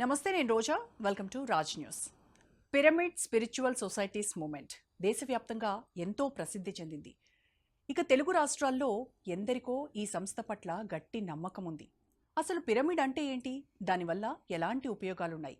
నమస్తే నేను Roja. Welcome to Raj news. Pyramid spiritual societies movement దేశవ్యాప్తంగా ఎంతో ప్రసిద్ధి చెందింది. ఇక తెలుగు రాష్ట్రాల్లో ఎందరికో ఈ సంస్థ పట్ల గట్టి నమ్మకం ఉంది. అసలు పిరమిడ్ అంటే ఏంటి? దానివల్ల ఎలాంటి ఉపయోగాలున్నాయి?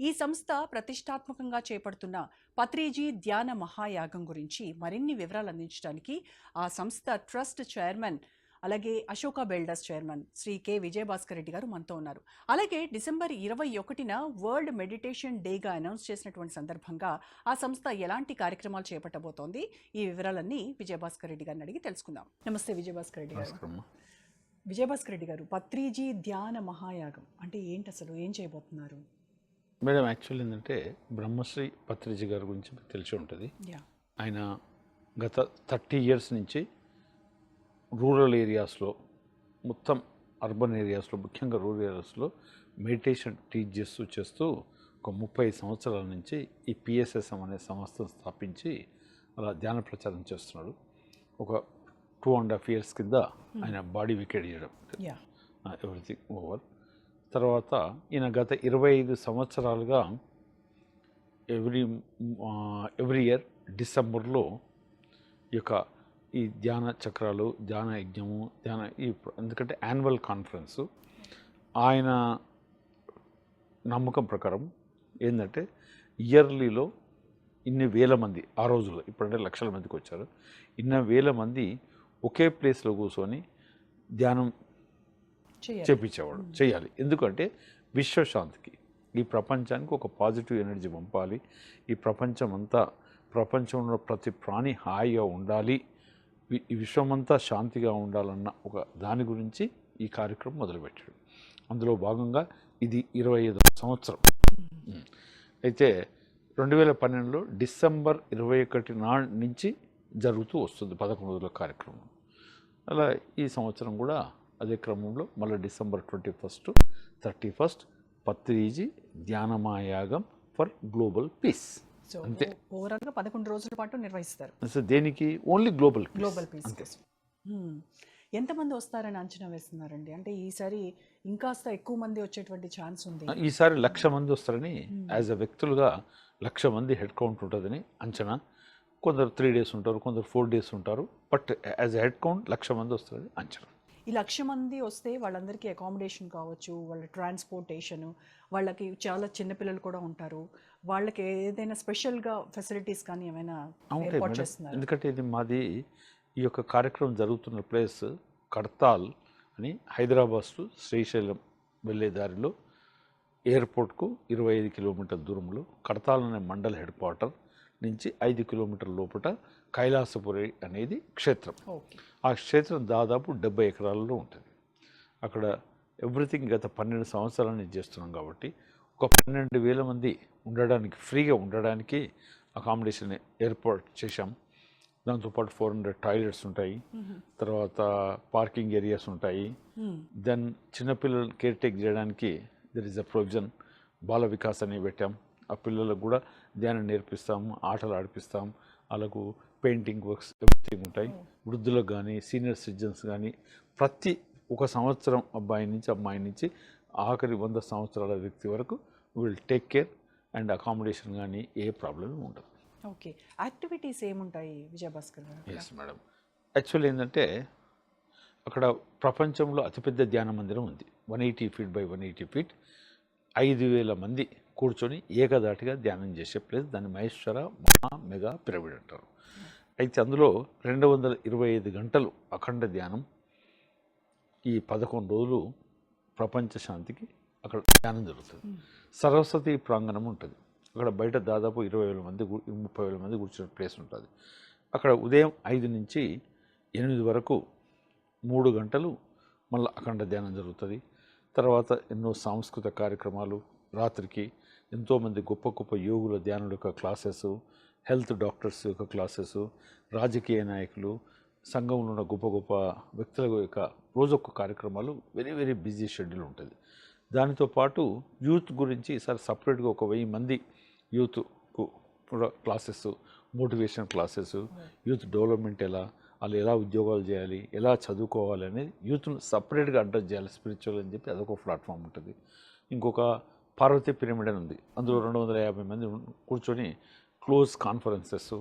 ఈ సంస్థ ప్రతిష్టాత్మకంగా చేపడుతున్న పత్రిజీ ధ్యాన మహాయాగం గురించి మరిన్ని వివరాలు అందించడానికి ఆ సంస్థ ట్రస్ట్ చైర్మన్ అలాగే Ashoka builders chairman Shri K. Vijayabhaskar Reddy గారు మనతో ఉన్నారు. అలాగే డిసెంబర్ ఇరవై ఒకటిన వరల్డ్ మెడిటేషన్ డేగా అనౌన్స్ చేసినటువంటి సందర్భంగా ఆ సంస్థ ఎలాంటి కార్యక్రమాలు చేపట్టబోతోంది? ఈ వివరాలన్నీ విజయభాస్కర్ రెడ్డి గారిని అడిగి తెలుసుకుందాం. నమస్తే విజయభాస్కర్ రెడ్డి గారు. విజయభాస్కర్ రెడ్డి గారు పత్రిజీ ధ్యాన మహాయాగం అంటే ఏంటి అసలు? ఏం చేయబోతున్నారు? మేడం యాక్చువల్ ఏంటంటే బ్రహ్మశ్రీ పత్రిజీ గారి గురించి మీకు తెలిసి ఉంటుంది. యా. ఆయన గత థర్టీ ఇయర్స్ నుంచి రూరల్ ఏరియాస్లో మొత్తం అర్బన్ ఏరియాస్లో ముఖ్యంగా రూరల్ ఏరియాస్లో మెడిటేషన్ టీచ్ చేస్తూ చేస్తూ ఒక ముప్పై సంవత్సరాల నుంచి ఈ పిఎస్ఎస్ఎం అనే సంస్థను స్థాపించి అలా ధ్యాన ప్రచారం చేస్తున్నాడు. ఒక టూ అండ్ హాఫ్ ఇయర్స్ కింద ఆయన బాడీ వికెట్ చేయడం ఎవ్రీథింగ్ ఓవర్ తర్వాత ఈయన గత ఇరవై ఐదు సంవత్సరాలుగా ఎవ్రీ ఎవ్రీ ఇయర్ డిసెంబర్లో ఈ యొక్క ఈ ధ్యాన చక్రాలు ధ్యాన యజ్ఞము ధ్యాన ఈ ఎందుకంటే యాన్యువల్ కాన్ఫరెన్స్ ఆయన నమ్మకం ప్రకారం ఏంటంటే ఇయర్లీలో ఇన్ని వేల మంది ఆ రోజుల్లో ఇప్పుడంటే లక్షల మందికి వచ్చారు. ఇన్ని వేల మంది ఒకే ప్లేస్లో కూర్చొని ధ్యానం చేపించేవాడు చేయాలి. ఎందుకంటే విశ్వశాంతికి ఈ ప్రపంచానికి ఒక పాజిటివ్ ఎనర్జీ పంపాలి. ఈ ప్రపంచం అంతా ప్రపంచంలో ప్రతి ప్రాణి హాయిగా ఉండాలి. ఈ విశ్వమంతా శాంతిగా ఉండాలన్న ఒక దాని గురించి ఈ కార్యక్రమం మొదలుపెట్టాడు. అందులో భాగంగా ఇది ఇరవై ఐదు సంవత్సరం. అయితే రెండు వేల పన్నెండులో డిసెంబర్ ఇరవై ఒకటి నాడు నుంచి జరుగుతూ వస్తుంది పదకొండు రోజుల కార్యక్రమం. అలా ఈ సంవత్సరం కూడా అదే క్రమంలో మళ్ళీ December twenty first thirty first Patriji ధ్యానమాయాగం for global peace. So అంతే. ఓవరాల్గా పదకొండు రోజుల పాటు నిర్వహిస్తారు. సో దేనికి? ఓన్లీ గ్లోబల్ గ్లోబల్ పీస్ కోసం. ఎంతమంది వస్తారని అంచనా వేస్తున్నారండి? అంటే ఈసారి ఇంకాస్త ఎక్కువ మంది వచ్చేటువంటి ఛాన్స్ ఉంది. ఈసారి లక్ష మంది వస్తారని యాజ్ అ వ్యక్తులుగా లక్ష మంది హెడ్ కౌంట్ ఉంటుందని అంచనా. కొందరు త్రీ డేస్ ఉంటారు కొందరు ఫోర్ డేస్ ఉంటారు బట్ యాజ్ హెడ్ కౌంట్ లక్ష మంది వస్తారని అంచనా. ఈ లక్ష మంది వస్తే వాళ్ళందరికీ అకామిడేషన్ కావచ్చు వాళ్ళ ట్రాన్స్పోర్టేషన్ వాళ్ళకి చాలా చిన్నపిల్లలు కూడా ఉంటారు. వాళ్ళకి ఏదైనా స్పెషల్గా ఫెసిలిటీస్ కానీ ఏమైనా ఏర్పాటు చేస్తున్నారు? ఎందుకంటే ఇది మాది ఈ యొక్క కార్యక్రమం జరుగుతున్న ప్లేస్ కడతాల్ అని హైదరాబాద్ టు శ్రీశైలం వెళ్ళే దారిలో ఎయిర్పోర్ట్కు ఇరవై ఐదు కిలోమీటర్ల దూరంలో కడతాల్ అనే మండల్ హెడ్ క్వార్టర్ నుంచి ఐదు కిలోమీటర్ల లోపల కైలాసపురి అనేది క్షేత్రం. ఆ క్షేత్రం దాదాపు డెబ్బై ఎకరాలలో ఉంటుంది. అక్కడ ఎవ్రీథింగ్ గత పన్నెండు సంవత్సరాల నుంచి చేస్తున్నాం కాబట్టి ఒక పన్నెండు వేల మంది ఉండడానికి ఫ్రీగా ఉండడానికి అకామిడేషన్ ఏర్పాటు చేశాం. దాంతోపాటు ఫోర్ హండ్రెడ్ టాయిలెట్స్ ఉంటాయి. తర్వాత పార్కింగ్ ఏరియాస్ ఉంటాయి. దెన్ చిన్నపిల్లలు కేర్ టేక్ చేయడానికి there is a provision Bala Vikas అని పెట్టాం. ఆ పిల్లలకు కూడా ధ్యానం నేర్పిస్తాం ఆటలు ఆడిపిస్తాం. వాళ్ళకు పెయింటింగ్ వర్క్స్ ఎవ్రీథింగ్ ఉంటాయి. వృద్ధులకు కానీ సీనియర్ సిటిజన్స్ కానీ ప్రతి ఒక సంవత్సరం అబ్బాయి నుంచి అమ్మాయి నుంచి ఆఖరి వంద సంవత్సరాల వ్యక్తి వరకు will take care and accommodation కానీ ఏ ప్రాబ్లం ఉండదు. ఓకే యాక్టివిటీస్ ఏముంటాయి విజయభాస్కర్ ఎస్ మేడం యాక్చువల్ ఏంటంటే అక్కడ ప్రపంచంలో అతిపెద్ద ధ్యాన మందిరం ఉంది. One eighty feet by one eighty feet ఐదు వేల మంది కూర్చొని ఏకదాటిగా ధ్యానం చేసే ప్లేస్ దాన్ని మహేశ్వర మహా మెగా పిరమిడ్ అంటారు. అయితే అందులో రెండు వందల ఇరవై ఐదు గంటలు అఖండ ధ్యానం ఈ పదకొండు రోజులు ప్రపంచ శాంతికి అక్కడ ధ్యానం జరుగుతుంది. సరస్వతి ప్రాంగణం ఉంటుంది. అక్కడ బయట దాదాపు ఇరవై వేల మంది ముప్పై వేల మంది కూర్చునే ప్లేస్ ఉంటుంది. అక్కడ ఉదయం ఐదు నుంచి ఎనిమిది వరకు మూడు గంటలు మళ్ళీ అఖండ ధ్యానం జరుగుతుంది. తర్వాత ఎన్నో సాంస్కృతిక కార్యక్రమాలు రాత్రికి ఎంతోమంది గొప్ప గొప్ప యోగుల ధ్యానుల యొక్క క్లాసెస్ హెల్త్ డాక్టర్స్ యొక్క క్లాసెస్ రాజకీయ నాయకులు సంఘంలో ఉన్న గొప్ప గొప్ప వ్యక్తుల యొక్క రోజొక్క కార్యక్రమాలు వెరీ వెరీ బిజీ షెడ్యూల్ ఉంటుంది. దానితో పాటు యూత్ గురించి ఈసారి సపరేట్గా ఒక వెయ్యి మంది యూత్కు కూడా classes motivation classes youth development ఎలా వాళ్ళు ఎలా ఉద్యోగాలు చేయాలి ఎలా చదువుకోవాలి అనేది యూత్ను సపరేట్గా అడ్రస్ చేయాలి స్పిరిచువల్ అని చెప్పి అదొక ప్లాట్ఫామ్ ఉంటుంది. ఇంకొక పార్వతీ పిరమిడ్ అని ఉంది. అందులో రెండు వందల యాభై మంది కూర్చొని క్లోజ్ కాన్ఫరెన్సెస్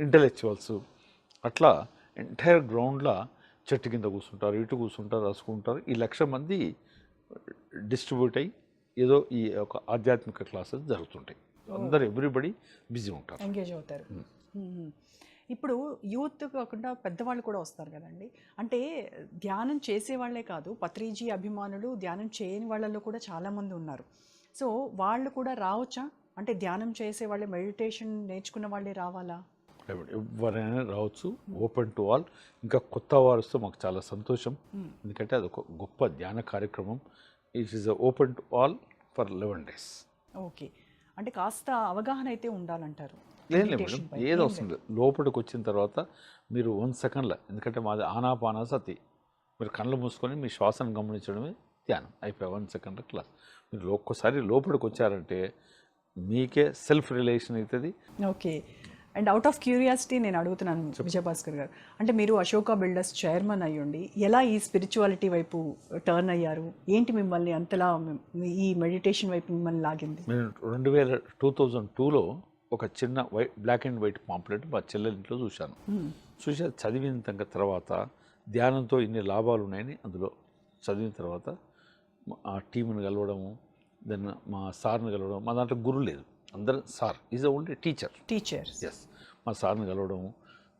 ఇంటలెక్చువల్స్ అట్లా ఎంటైర్ గ్రౌండ్లో చెట్టు కింద కూర్చుంటారు ఇటు కూర్చుంటారు రాసుకుంటారు ఈ లక్ష మంది డిస్ట్రిబ్యూట్ అయ్యి ఏదో ఈ ఒక ఆధ్యాత్మిక క్లాసెస్ జరుగుతుంటాయి. అందరు ఎవ్రీబడి బిజీ ఉంటారు. ఎంగేజ్ అవుతారు. ఇప్పుడు యూత్ కాకుండా పెద్దవాళ్ళు కూడా వస్తారు కదండి. అంటే ధ్యానం చేసే వాళ్ళే కాదు పత్రిజీ అభిమానులు ధ్యానం చేయని వాళ్ళలో కూడా చాలామంది ఉన్నారు. సో వాళ్ళు కూడా రావచ్చా? అంటే ధ్యానం చేసే వాళ్ళే మెడిటేషన్ నేర్చుకున్న వాళ్ళే రావాలా? ఎవరైనా రావచ్చు ఓపెన్ టు ఆల్. ఇంకా కొత్త వారు వస్తే మాకు చాలా సంతోషం. మ్మ్. ఎందుకంటే అది ఒక గొప్ప ధ్యాన కార్యక్రమం. It is open to all for eleven days okay. అంటే కాస్త అవగాహన అయితే ఉండాలంటారు. లేదు మేడం. ఏది లేదు. లోపలికి వచ్చిన తర్వాత మీరు వన్ సెకండ్లో ఎందుకంటే మాది ఆనాపాన సతి. మీరు కళ్ళు మూసుకొని మీ శ్వాసను గమనించడమే ధ్యానం. అయిపోయి వన్ సెకండ్ క్లాస్ మీరు ఒక్కసారి లోపలికి వచ్చారంటే మీకే సెల్ఫ్ రిలేషన్ అవుతుంది. Okay. And out of curiosity నేను అడుగుతున్నాను విజయభాస్కర్ గారు. అంటే మీరు అశోక బిల్డర్స్ చైర్మన్ అయ్యుండి ఎలా ఈ స్పిరిచువాలిటీ వైపు టర్న్ అయ్యారు? ఏంటి మిమ్మల్ని అంతలా ఈ మెడిటేషన్ వైపు మిమ్మల్ని లాగింది? నేను రెండు వేల టూ థౌజండ్ టూలో ఒక చిన్న white black and white pamphlet మా చెల్లెల ఇంట్లో చూశాను. చూసి చదివిన తర్వాత ధ్యానంతో ఇన్ని లాభాలు ఉన్నాయని అందులో చదివిన తర్వాత ఆ టీంని కలవడము దెన్ మా సార్ని కలవడం మా దాంట్లో గురువు లేదు. అందరం sir is only teacher. Teachers yes మా సార్ని కలవడము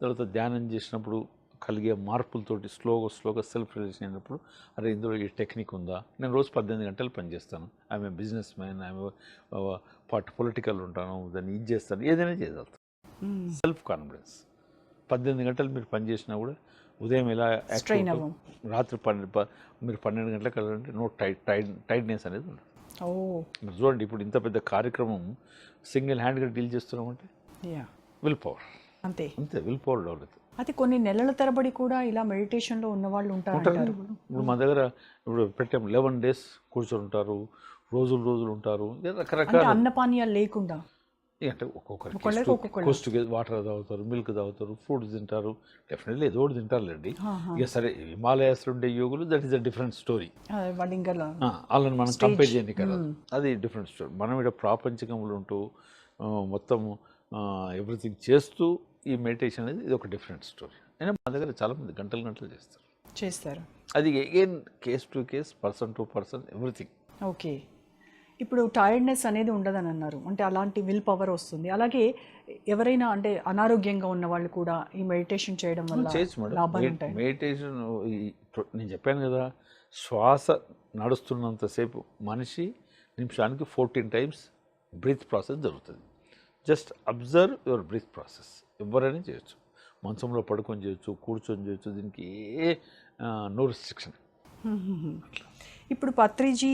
తర్వాత ధ్యానం చేసినప్పుడు కలిగే మార్పులతోటి స్లోగా స్లోగా సెల్ఫ్ రిలేషన్ అయినప్పుడు అరే ఇందులో ఈ టెక్నిక్ ఉందా? నేను రోజు పద్దెనిమిది గంటలు పనిచేస్తాను ఆమె బిజినెస్ మ్యాన్ ఆమె పార్ట్ పొలిటికల్ ఉంటాను దాన్ని ఇది చేస్తాను ఏదైనా చేయగలుగుతాను సెల్ఫ్ కాన్ఫిడెన్స్ పద్దెనిమిది గంటలు మీరు పనిచేసినా కూడా ఉదయం ఎలా. రాత్రి పన్నెండు మీరు పన్నెండు గంటలకు వెళ్ళాలంటే నో టైట్ టైట్ టైట్నెస్ అనేది ఉండదు. చూడండి ఇప్పుడు ఇంత పెద్ద కార్యక్రమం సింగిల్ హ్యాండ్గా డీల్ చేస్తున్నామంటే? యా. Will power. అంతే. అంతే విల్ పవర్ డెవలప్ అది కొన్ని నెలల తరబడి కూడా ఇలా మెడిటేషన్లో ఉన్న వాళ్ళు ఉంటారు ఇప్పుడు మా దగ్గర ఇప్పుడు పెట్టాం లెవెన్ డేస్ కూర్చొని ఉంటారు రోజులు రోజులు ఉంటారు. రకరకాల అన్నపానీయాలు లేకుండా. అంటే ఒక్కొక్కరికి ఒక్కొక్కళ్ళు. కోస్ట్ వాటర్ తాగుతారు మిల్క్ తాగుతారు ఫ్రూట్స్ తింటారు. డెఫినెట్లీ ఏదో ఒకటి తింటారులేండి. ఇక సరే హిమాలయాస్ ఉండే యోగులు that is a different story వాళ్ళని మనం. కంపేర్ చేయని కదా. అది డిఫరెంట్ స్టోరీ మనం ఇక్కడ ప్రాపంచికంలో ఉంటూ మొత్తం ఎవ్రీథింగ్ చేస్తూ ఈ మెడిటేషన్ అనేది ఇది ఒక డిఫరెంట్ స్టోరీ అయినా మా దగ్గర చాలామంది గంటలు గంటలు చేస్తారు. చేస్తారు. అది again case to case person to person everything okay ఇప్పుడు టైర్డ్నెస్ అనేది ఉండదని అన్నారు. అంటే అలాంటి విల్ పవర్ వస్తుంది. అలాగే ఎవరైనా అంటే అనారోగ్యంగా ఉన్న వాళ్ళు కూడా ఈ మెడిటేషన్ చేయడం వల్ల లాభాలు ఉంటాయి? మెడిటేషన్ నేను చెప్పాను కదా శ్వాస నడుస్తున్నంతసేపు మనిషి నిమిషానికి ఫోర్టీన్ టైమ్స్ బ్రీత్ ప్రాసెస్ జరుగుతుంది. Just observe your breath process ఎవరైనా చేయొచ్చు. మంచంలో పడుకొని చేయొచ్చు కూర్చొని చేయొచ్చు దీనికి ఏ నో రిస్ట్రిక్షన్ ఇప్పుడు పత్రిజీ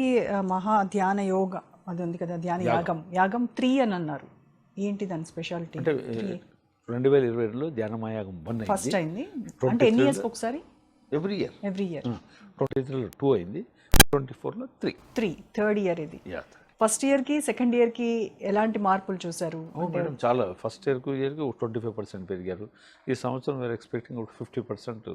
మహా ధ్యాన యోగ అది ఉంది కదా ధ్యాన యాగం. యాగం. త్రీ అని అన్నారు. ఏంటి దాని స్పెషాలిటీ రెండు వేల ఇరవై రెండులో ధ్యానమాయాగం వన్ ఫస్ట్ అయింది. అంటే ఎన్ని ఇయర్స్ ఒకసారి? Every year every year twenty త్రీలో టూ అయింది. ట్వంటీ ఫోర్లో త్రీ త్రీ థర్డ్ ఇయర్ ఇది. ఫస్ట్ ఇయర్కి సెకండ్ ఇయర్కి ఎలాంటి మార్పులు చూసారు అవును మేడం చాలా. ఫస్ట్ ఇయర్కు ఇయర్కి ట్వంటీ ఫైవ్ పర్సెంట్ పెరిగారు. ఈ సంవత్సరం వేరు ఎక్స్పెక్టింగ్ ఒక ఫిఫ్టీ పర్సెంట్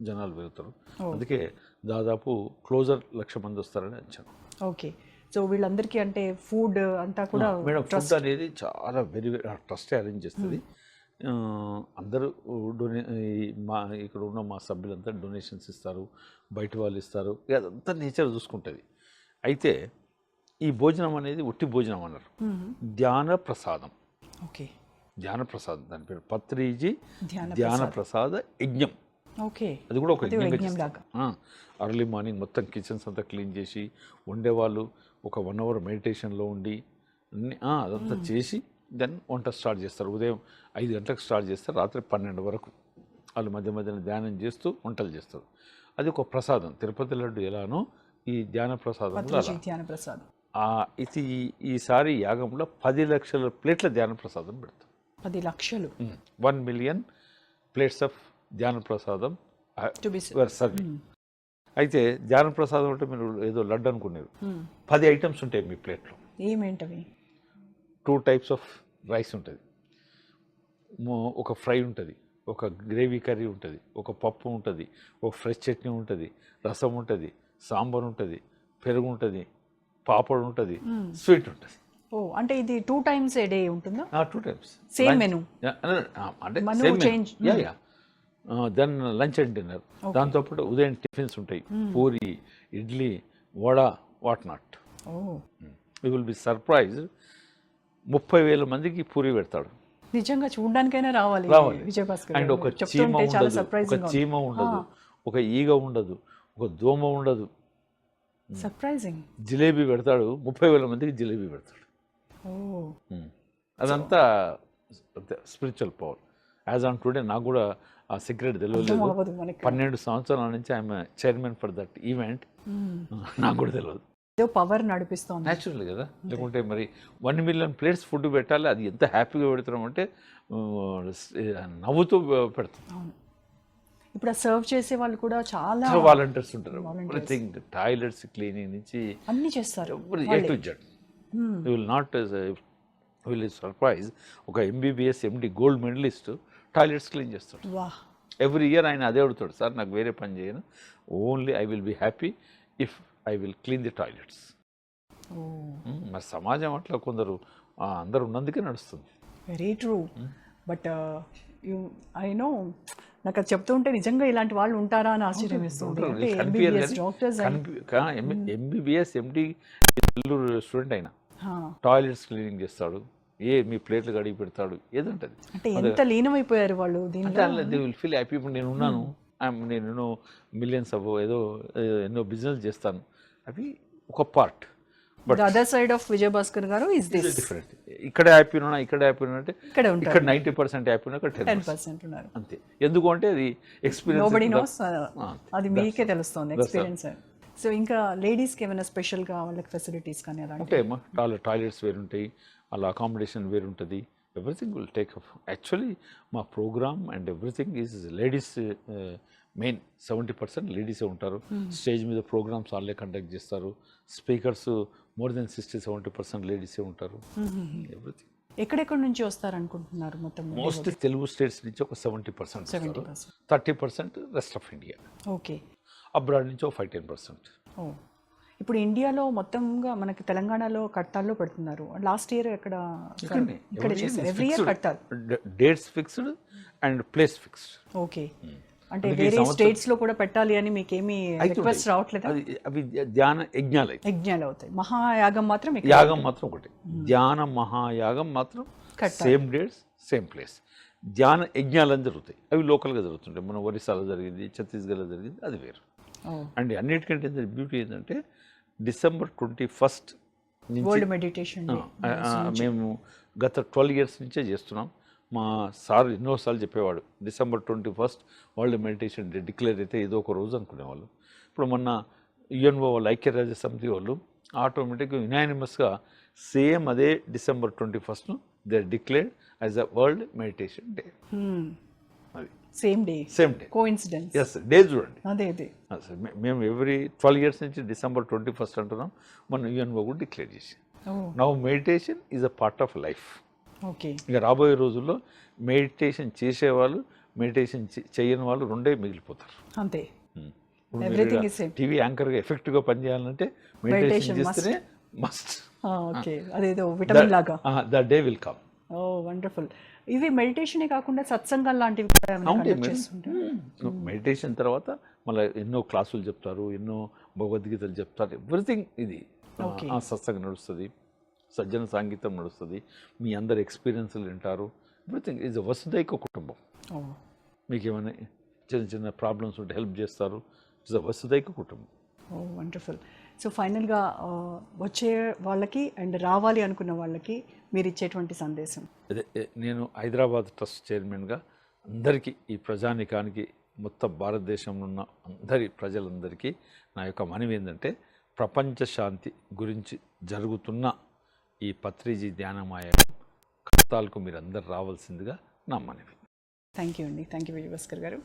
జనాలు పెరుగుతారు. Oh. అందుకే దాదాపు క్లోజర్ లక్ష మంది వస్తారని అంచనా. ఓకే. సో వీళ్ళందరికీ అంటే ఫుడ్ అంతా కూడా మేడం ఫుడ్ అనేది చాలా వెరీ వెరీ ట్రస్టే అరేంజ్ చేస్తుంది. అందరూ డొనే మా ఇక్కడ ఉన్న మా సభ్యులంతా డొనేషన్స్ ఇస్తారు బయట వాళ్ళు ఇస్తారు అదంతా నేచర్ చూసుకుంటుంది. అయితే ఈ భోజనం అనేది ఒట్టి భోజనం అన్నారు. ధ్యాన ప్రసాదం. ఓకే. ధ్యాన ప్రసాదం దాని పేరు పత్రిజీ ధ్యాన ప్రసాద యజ్ఞం. ఓకే. అది కూడా ఒక యజ్ఞంగా అర్లీ మార్నింగ్ మొత్తం కిచెన్స్ అంతా క్లీన్ చేసి వండేవాళ్ళు ఒక వన్ అవర్ మెడిటేషన్లో ఉండి అన్ని అదంతా చేసి దెన్ వంట స్టార్ట్ చేస్తారు. ఉదయం ఐదు గంటలకు స్టార్ట్ చేస్తారు రాత్రి పన్నెండు వరకు వాళ్ళు మధ్య మధ్యన ధ్యానం చేస్తూ వంటలు చేస్తారు. అది ఒక ప్రసాదం. తిరుపతి లడ్డు ఎలానో ఈ ధ్యాన ప్రసాదం ధ్యాన ప్రసాద్. ఇది ఈసారి యాగంలో పది లక్షల ప్లేట్ల ధ్యాన ప్రసాదం పెడతాం పది లక్షలు. వన్ మిలియన్ ప్లేట్స్ ఆఫ్ ధ్యాన ప్రసాదం టు బి సర్వింగ్ అయితే ధ్యాన ప్రసాదం అంటే మీరు ఏదో లడ్డు అనుకున్నారు పది ఐటమ్స్ ఉంటాయి మీ ప్లేట్లో. ఏమేంటవి? టూ టైప్స్ ఆఫ్ రైస్ ఉంటుంది. ఒక ఫ్రై ఉంటుంది ఒక గ్రేవీ కర్రీ ఉంటుంది ఒక పప్పు ఉంటుంది ఒక ఫ్రెష్ చట్నీ ఉంటుంది రసం ఉంటుంది సాంబార్ ఉంటుంది పెరుగు ఉంటుంది పాపడ్ ఉంటుంది స్వీట్ ఉంటుంది. ఓ అంటే ఇది టూ టైమ్స్ ఏ డే ఉంటుందా? Two times. సేమ్ మెను అంటే same change. Yeah yeah then lunch and dinner. దాంతోపాటు ఉదయం టిఫిన్స్ ఉంటాయి. Puri idli vada what not. You will be surprise ముప్పై వేల మందికి పూరి పెడతాడు. నిజంగా చూడడానికైనా రావాలి అండ్. ఒక చీమ ఉండదు. ఒక చీమ ఉండదు. ఒక ఈగ ఉండదు. ఒక దోమ ఉండదు. సర్ప్రైజింగ్ జిలేబీ పెడతాడు. ముప్పై వేల మందికి జిలేబీ పెడతాడు. అదంతా spiritual power. As on today నాకు కూడా ఆ సీక్రెట్ తెలియలేదు పన్నెండు సంవత్సరాల నుంచి I'm chairman for that event. నాకు కూడా తెలియదు పవర్ నడిపిస్తోంది. న్యాచురల్ కదా? లేకుంటే మరి వన్ మిలియన్ ప్లేట్స్ ఫుడ్ పెట్టాలి అది ఎంత హ్యాపీగా పెడుతున్నాం అంటే నవ్వుతూ పెడతాం. ఇప్పుడు సర్వ్ చేసే వాళ్ళు కూడా చాలా వాలంటీర్స్ ఉంటారు. ఎవ్రీథింగ్ టాయిలెట్స్ క్లీనింగ్ నుంచి అన్ని చేస్తారు. A to Z. You will not will surprise ఒక MBBS MD gold medalist toilets clean చేస్తాడు. ఎవ్రీ ఇయర్ ఆయన అదే అడుగుతాడు సార్ నాకు వేరే పని చేయను. Only I will be happy if I will clean the toilets మరి సమాజం అట్లా కొందరు అందరు ఉన్నందుకే నడుస్తుంది. Very true but I know నాకు అది చెప్తుంటే నిజంగా ఇలాంటి వాళ్ళు ఉంటారా అని ఆశ్చర్యం డాక్టర్స్ ఎంబీబీఎస్ ఎండి స్టూడెంట్ అయినా. టాయిలెట్స్ క్లీనింగ్ చేస్తాడు. ఏ మీ ప్లేట్లు కడిగి పెడతాడు ఏదంటది? అంటే ఎంత లీనమైపోయారు వాళ్ళు దే విల్ ఫీల్ హ్యాపీ ఇప్పుడు నేను ఉన్నాను నేను ఎన్నో మిలియన్స్ అవ్వ ఏదో ఎన్నో బిజినెస్ చేస్తాను. అవి ఒక part the other side of Vijayabhaskar గారు ఇస్ దిస్ డిఫరెంట్ ఇక్కడ హ్యాపీ ఉన్నా ఇక్కడ హ్యాపీ ఉన్నా అంటే ఇక్కడ ఇక్కడ నైంటీ పర్సెంట్ హ్యాపీ ఉన్నా ఇక్కడ టెన్ పర్సెంట్ ఉన్నారు. అంతే. ఎందుకు అంటే అది నోబడి ఎక్స్పీరియన్స్ నోస్ అది మీకే తెలుస్తుంది ఎక్స్పీరియన్స్ సో ఇంకా లేడీస్కి ఏమైనా స్పెషల్గా వాళ్ళకి ఫెసిలిటీస్ కానీ అలాంటి ఉంటాయమ్మా. టాయిలెట్ టాయిలెట్స్ వేరుంటాయి. అలా accommodation వేరుంటుంది. Everything will take up actually మా program and everything is ladies main seventy percent లేడీసే ఉంటారు. స్టేజ్ మీద ప్రోగ్రామ్స్ వాళ్ళే కండక్ట్ చేస్తారు. Speakers more than sixty seventy percent లేడీసే ఉంటారు. ఎవ్రీథింగ్ ఎక్కడెక్కడ నుంచి వస్తారనుకుంటున్నారు మొత్తం మోస్ట్లీ తెలుగు స్టేట్స్ నుంచి ఒక seventy percent thirty percent rest of India okay abroad నుంచి ఒక ఫైవ్ టెన్ పర్సెంట్ ఇప్పుడు ఇండియాలో మొత్తంగా మనకి తెలంగాణలో కట్టాల్లో పెడుతున్నారు. లాస్ట్ ఇయర్ ఎక్కడ ఇక్కడ చేశారు. ఎవ్రీ ఇయర్ కట్టాలి dates fixed and place fixed okay. అంటే వేరే స్టేట్స్లో కూడా పెట్టాలి అని మీకేమీ రిక్వెస్ట్ రావట్లేదా? అది అవి ధ్యాన యజ్ఞాలు యజ్ఞాలు అవుతాయి. మహాయాగం మాత్రం యాగం మాత్రం ఒకటి. ధ్యాన మహాయాగం మాత్రం. సేమ్ డేట్స్ సేమ్ ప్లేస్ ధ్యాన యజ్ఞాలని జరుగుతాయి. అవి లోకల్గా జరుగుతుంటాయి. మన ఒరిస్సాలో జరిగింది ఛత్తీస్గఢ్లో జరిగింది అది వేరు. అండ్ అన్నిటికంటే బ్యూటీ ఏంటంటే December twenty first world meditation మేము గత ట్వెల్వ్ ఇయర్స్ నుంచే చేస్తున్నాం. మా సార్ ఎన్నోసార్లు చెప్పేవాడు December twenty first world meditation day declare అయితే ఏదో ఒక రోజు అనుకునేవాళ్ళు. ఇప్పుడు మొన్న యుఎన్ఓ వాళ్ళు ఐక్యరాజ్య సమితి వాళ్ళు ఆటోమేటిక్గా యునానిమస్గా సేమ్ అదే December twenty ఫస్ట్ను they declared as a world meditation day same day same day coincidence yes day చూడండి. అదే అదే. మేము ఎవ్రీ ట్వెల్వ్ ఇయర్స్ నుంచి డిసెంబర్ ట్వంటీ ఫస్ట్ అంటున్నాం. మన యుఎన్ఓ కూడా డిక్లేర్ చేసి now meditation is a part of life okay ఇక రాబోయే రోజుల్లో మెడిటేషన్ చేసేవాళ్ళు మెడిటేషన్ చేయని వాళ్ళు రెండే మిగిలిపోతారు. అంతే. Same. టీవీ యాంకర్గా ఎఫెక్టివ్గా పనిచేయాలంటే మెడిటేషన్ చేస్తేనే మస్ట్ ఓకే అదేదో విటమిన్ లాగా. The day will come oh wonderful ఇవి మెడిటేషనే కాకుండా సత్సంగాలు లాంటివి కూడా? మెడిటేషన్ తర్వాత మళ్ళీ ఎన్నో క్లాసులు చెప్తారు ఎన్నో భగవద్గీతలు చెప్తారు ఎవ్రీథింగ్ ఇది. సత్సంగం నడుస్తుంది సజ్జన సంగీతం నడుస్తుంది మీ అందరి ఎక్స్పీరియన్స్లు వింటారు. ఎవ్రీథింగ్ ఈజ్ వసుదైక కుటుంబం. మీకు ఏమైనా చిన్న చిన్న ప్రాబ్లమ్స్ ఉంటే హెల్ప్ చేస్తారు. ఇట్స్ అ వసుదైక కుటుంబం. ఓ వండర్ఫుల్. సో ఫైనల్గా వచ్చే వాళ్ళకి అండ్ రావాలి అనుకున్న వాళ్ళకి మీరు ఇచ్చేటువంటి సందేశం. నేను హైదరాబాద్ ట్రస్ట్ చైర్మన్గా అందరికీ ఈ ప్రజానికానికి మొత్తం భారతదేశంలో ఉన్న అందరి ప్రజలందరికీ నా యొక్క మనవి ఏంటంటే ప్రపంచ శాంతి గురించి జరుగుతున్న ఈ పత్రిజీ ధ్యానమాయ కష్టాలకు మీరు అందరు రావాల్సిందిగా నా మనవి. థ్యాంక్ యూ అండి. థ్యాంక్ యూ విజయభాస్కర్ గారు.